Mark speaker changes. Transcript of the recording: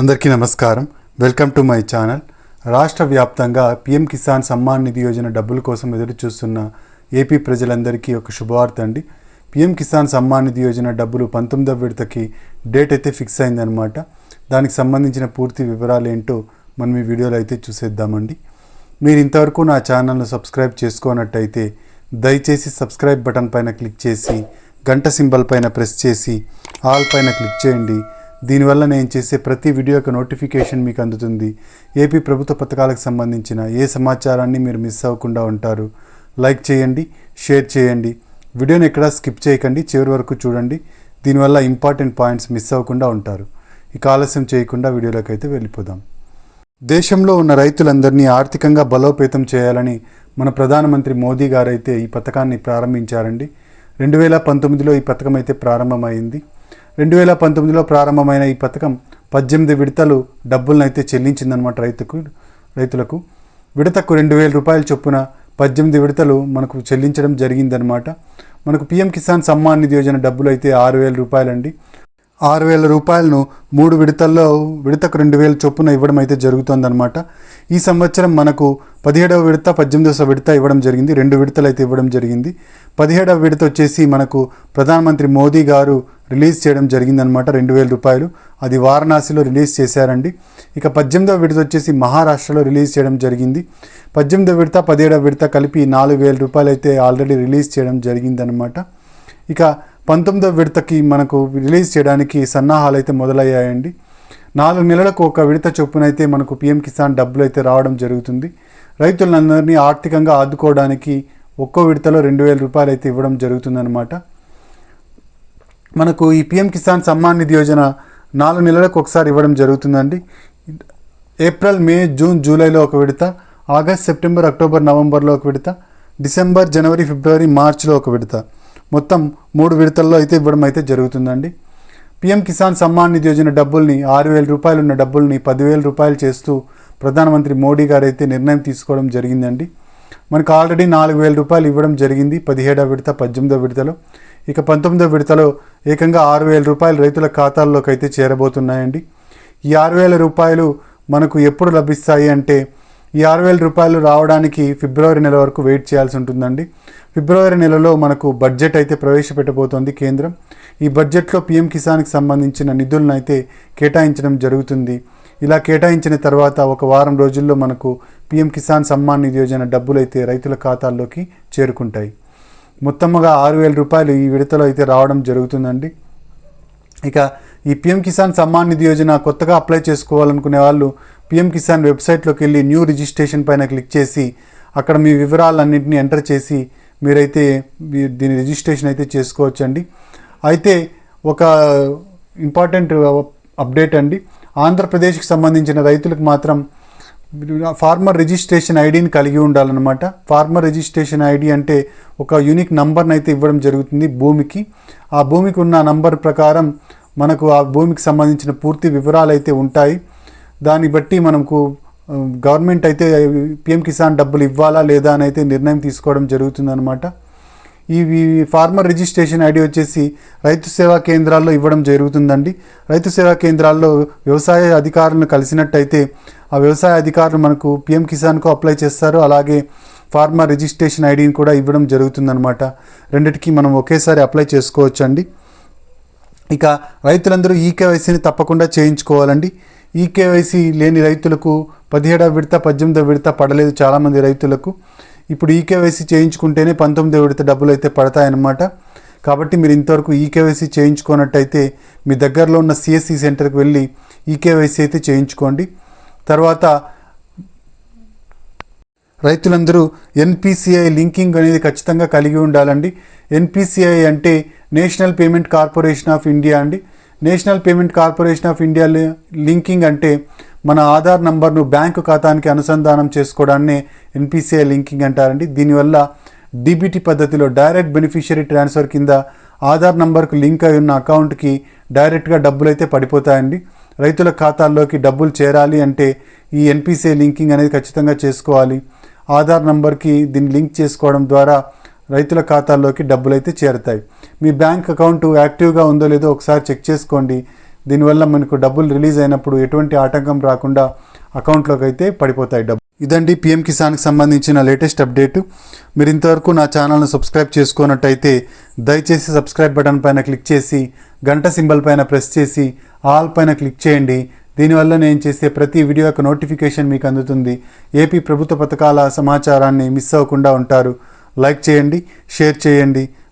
Speaker 1: అందరికీ నమస్కారం. Welcome to my channel. రాష్ట్ర వ్యాప్తంగా పిఎం కిసాన్ సమ్మాన్ నిధి యోజన డబ్బుల కోసం ఎదురు చూస్తున్న ఏపీ ప్రజలందరికీ ఒక శుభవార్త అండి. పిఎం కిసాన్ సమ్మాన్ నిధి యోజన డబ్బులు పంతొమ్మిదవ విడతకి డేట్ అయితే ఫిక్స్ అయిందనమాట దానికి సంబంధించిన పూర్తి వివరాలు ఏంటో మనం ఈ వీడియోలో అయితే చూసేద్దామండి. మీరు ఇంతవరకు నా ఛానల్ను సబ్స్క్రైబ్ చేసుకోనట్టయితే దయచేసి సబ్స్క్రైబ్ బటన్ పైన క్లిక్ చేసి గంట సింబల్ పైన ప్రెస్ చేసి ఆల్ పైన క్లిక్ చేయండి. దీనివల్ల నేను చేసే ప్రతి వీడియో యొక్క నోటిఫికేషన్ మీకు అందుతుంది. ఏపీ ప్రభుత్వ పథకాలకు సంబంధించిన ఏ సమాచారాన్ని మీరు మిస్ అవ్వకుండా ఉంటారు. లైక్ చేయండి షేర్ చేయండి. వీడియోని ఎక్కడా స్కిప్ చేయకండి చివరి వరకు చూడండి. దీనివల్ల ఇంపార్టెంట్ పాయింట్స్ మిస్ అవ్వకుండా ఉంటారు. ఇక ఆలస్యం చేయకుండా వీడియోలోకి అయితే వెళ్ళిపోదాం. దేశంలో ఉన్న రైతులందరినీ ఆర్థికంగా బలోపేతం చేయాలని మన ప్రధానమంత్రి మోదీ గారైతే ఈ పథకాన్ని ప్రారంభించారండి. రెండు వేల పంతొమ్మిదిలో ఈ పథకం అయితే ప్రారంభమైంది. రెండు వేల పంతొమ్మిదిలో ప్రారంభమైన ఈ పథకం పద్దెనిమిది విడతలు డబ్బులను అయితే చెల్లించిందనమాట రైతుకు రైతులకు. విడతకు రెండు వేల రూపాయల చొప్పున పద్దెనిమిది విడతలు మనకు చెల్లించడం జరిగిందనమాట మనకు పిఎం కిసాన్ సమ్మాన్ నిధి యోజన డబ్బులు అయితే ఆరు వేల రూపాయలండి. ఆరు వేల రూపాయలను మూడు విడతల్లో విడతకు రెండు వేల చొప్పున ఇవ్వడం అయితే జరుగుతుందన్నమాట. ఈ సంవత్సరం మనకు పదిహేడవ విడత పద్దెనిమిదవ విడత ఇవ్వడం జరిగింది. రెండు విడతలు అయితే ఇవ్వడం జరిగింది. పదిహేడవ విడత వచ్చేసి మనకు ప్రధానమంత్రి మోదీ గారు రిలీజ్ చేయడం జరిగిందనమాట రెండు వేల రూపాయలు. అది వారణాసిలో రిలీజ్ చేశారండి. ఇక పద్దెనిమిదవ విడత వచ్చేసి మహారాష్ట్రలో రిలీజ్ చేయడం జరిగింది. పద్దెనిమిదవ విడత పదిహేడవ విడత కలిపి నాలుగు వేల రూపాయలు అయితే ఆల్రెడీ రిలీజ్ చేయడం జరిగిందనమాట ఇక పంతొమ్మిదవ విడతకి మనకు రిలీజ్ చేయడానికి సన్నాహాలు అయితే మొదలయ్యాయండి. నాలుగు నెలలకు ఒక విడత చొప్పున అయితే మనకు పిఎం కిసాన్ డబ్బులు అయితే రావడం జరుగుతుంది. రైతులందరినీ ఆర్థికంగా ఆదుకోవడానికి ఒక్కో విడతలో రెండు వేల రూపాయలు అయితే ఇవ్వడం జరుగుతుందన్నమాట. మనకు ఈ పిఎం కిసాన్ సమ్మాన్ నిధి యోజన నాలుగు నెలలకు ఒకసారి ఇవ్వడం జరుగుతుందండి. ఏప్రిల్ మే జూన్ జూలైలో ఒక విడత ఆగస్ట్ సెప్టెంబర్ అక్టోబర్ నవంబర్లో ఒక విడత డిసెంబర్ జనవరి ఫిబ్రవరి మార్చిలో ఒక విడత. మొత్తం మూడు విడతల్లో అయితే ఇవ్వడం అయితే జరుగుతుందండి. పిఎం కిసాన్ సమ్మాన్ నిధి యోజన డబ్బుల్ని ఆరు వేల రూపాయలు ఉన్న డబ్బుల్ని పదివేల రూపాయలు చేస్తూ ప్రధానమంత్రి మోడీ గారు అయితే నిర్ణయం తీసుకోవడం జరిగిందండి. మనకు ఆల్రెడీ నాలుగు వేల రూపాయలు ఇవ్వడం జరిగింది పదిహేడవ విడత పద్దెనిమిదవ విడతలో. ఇక పంతొమ్మిదవ విడతలో ఏకంగా ఆరు వేల రూపాయలు రైతుల ఖాతాల్లోకి అయితే చేరబోతున్నాయండి. ఈ ఆరు వేల రూపాయలు మనకు ఎప్పుడు లభిస్తాయి అంటే ఈ ఆరు వేల రూపాయలు రావడానికి ఫిబ్రవరి నెల వరకు వెయిట్ చేయాల్సి ఉంటుందండి. ఫిబ్రవరి నెలలో మనకు బడ్జెట్ అయితే ప్రవేశపెట్టబోతోంది కేంద్రం. ఈ బడ్జెట్లో పిఎం కిసాన్కి సంబంధించిన నిధులను అయితే కేటాయించడం జరుగుతుంది. ఇలా కేటాయించిన తర్వాత ఒక వారం రోజుల్లో మనకు పిఎం కిసాన్ సమ్మాన్ నిధి యోజన డబ్బులు అయితే రైతుల ఖాతాల్లోకి చేరుకుంటాయి. మొత్తముగా ఆరు వేల రూపాయలు ఈ విడతలో అయితే రావడం జరుగుతుందండి. ఇక ఈ పిఎం కిసాన్ సమ్మాన్ నిధి యోజన కొత్తగా అప్లై చేసుకోవాలనుకునే వాళ్ళు పిఎం కిసాన్ వెబ్సైట్లోకి వెళ్ళి న్యూ రిజిస్ట్రేషన్ పైన క్లిక్ చేసి అక్కడ మీ వివరాలన్నింటినీ ఎంటర్ చేసి మీరైతే దీని రిజిస్ట్రేషన్ అయితే చేసుకోవచ్చండి. అయితే ఒక ఇంపార్టెంట్ అప్డేట్ అండి. ఆంధ్రప్రదేశ్కి సంబంధించిన రైతులకు మాత్రం ఫార్మర్ రిజిస్ట్రేషన్ ఐడిని కలిగి ఉండాలన్నమాట. ఫార్మర్ రిజిస్ట్రేషన్ ఐడి అంటే ఒక యూనిక్ నంబర్ని అయితే ఇవ్వడం జరుగుతుంది భూమికి. ఆ భూమికి ఉన్న నంబర్ ప్రకారం మనకు ఆ భూమికి సంబంధించిన పూర్తి వివరాలు అయితే ఉంటాయి. దాన్ని బట్టి మనకు గవర్నమెంట్ అయితే పిఎం కిసాన్ డబ్బులు ఇవ్వాలా లేదా అని అయితే నిర్ణయం తీసుకోవడం జరుగుతుందన్నమాట. ఈ ఫార్మర్ రిజిస్ట్రేషన్ ఐడి వచ్చేసి రైతు సేవా కేంద్రాల్లో ఇవ్వడం జరుగుతుందండి. రైతు సేవా కేంద్రాల్లో వ్యవసాయ అధికారులను కలిసినట్టయితే ఆ వ్యవసాయ అధికారులు మనకు పిఎం కిసాన్కు అప్లై చేస్తారు. అలాగే ఫార్మర్ రిజిస్ట్రేషన్ ఐడిని కూడా ఇవ్వడం జరుగుతుందన్నమాట. రెండిటికి మనం ఒకేసారి అప్లై చేసుకోవచ్చండి. ఇక రైతులందరూ ఈ కేవైసీని తప్పకుండా చేయించుకోవాలండి. ఈ కేవైసీ లేని రైతులకు పదిహేడవ విడత పద్దెనిమిదవ విడత పడలేదు చాలామంది రైతులకు. ఇప్పుడు ఈ కేవైసీ చేయించుకుంటేనే పంతొమ్మిది విడత డబ్బులు అయితే పడతాయన్నమాట. కాబట్టి మీరు ఇంతవరకు ఈ కేవైసీ చేయించుకున్నట్టయితే మీ దగ్గరలో ఉన్న సిఎస్సి సెంటర్కి వెళ్ళి ఈ కేవైసీ అయితే చేయించుకోండి. తర్వాత రైతులందరూ ఎన్పిసిఐ లింకింగ్ అనేది ఖచ్చితంగా కలిగి ఉండాలండి. ఎన్పిసిఐ అంటే national payment corporation of India అండి. National payment corporation of India linking అంటే మన ఆధార్ నంబర్ను బ్యాంకు ఖాతానికి అనుసంధానం చేసుకోవడాన్ని ఎన్పిసిఐ లింకింగ్ అంటారండి. దీనివల్ల డీబీటీ పద్ధతిలో డైరెక్ట్ బెనిఫిషియరీ ట్రాన్స్ఫర్ కింద ఆధార్ నంబర్కు లింక్ అయి ఉన్న అకౌంట్కి డైరెక్ట్గా డబ్బులు అయితే పడిపోతాయండి. రైతుల ఖాతాల్లోకి డబ్బులు చేరాలి అంటే ఈ ఎన్పిసిఐ లింకింగ్ అనేది ఖచ్చితంగా చేసుకోవాలి. ఆధార్ నంబర్కి దీన్ని లింక్ చేసుకోవడం ద్వారా రైతుల ఖాతాల్లోకి డబ్బులు అయితే చేరుతాయి. మీ బ్యాంక్ అకౌంట్ యాక్టివ్గా ఉందో లేదో ఒకసారి చెక్ చేసుకోండి. దీనివల్ల మనకు డబ్బులు రిలీజ్ అయినప్పుడు ఎటువంటి ఆటంకం రాకుండా అకౌంట్లోకి అయితే పడిపోతాయి డబ్బు. ఇదండి పిఎం కిసాన్కి సంబంధించిన లేటెస్ట్ అప్డేట్. మీరు ఇంతవరకు నా ఛానల్ను సబ్స్క్రైబ్ చేసుకున్నట్టయితే దయచేసి సబ్స్క్రైబ్ బటన్ పైన క్లిక్ చేసి గంట సింబల్ పైన ప్రెస్ చేసి ఆల్ పైన క్లిక్ చేయండి. దీనివల్ల నేను చేసే ప్రతి వీడియో యొక్క నోటిఫికేషన్ మీకు అందుతుంది. ఏపీ ప్రభుత్వ పథకాల సమాచారాన్ని మిస్ అవ్వకుండా ఉంటారు. లైక్ చేయండి షేర్ చేయండి.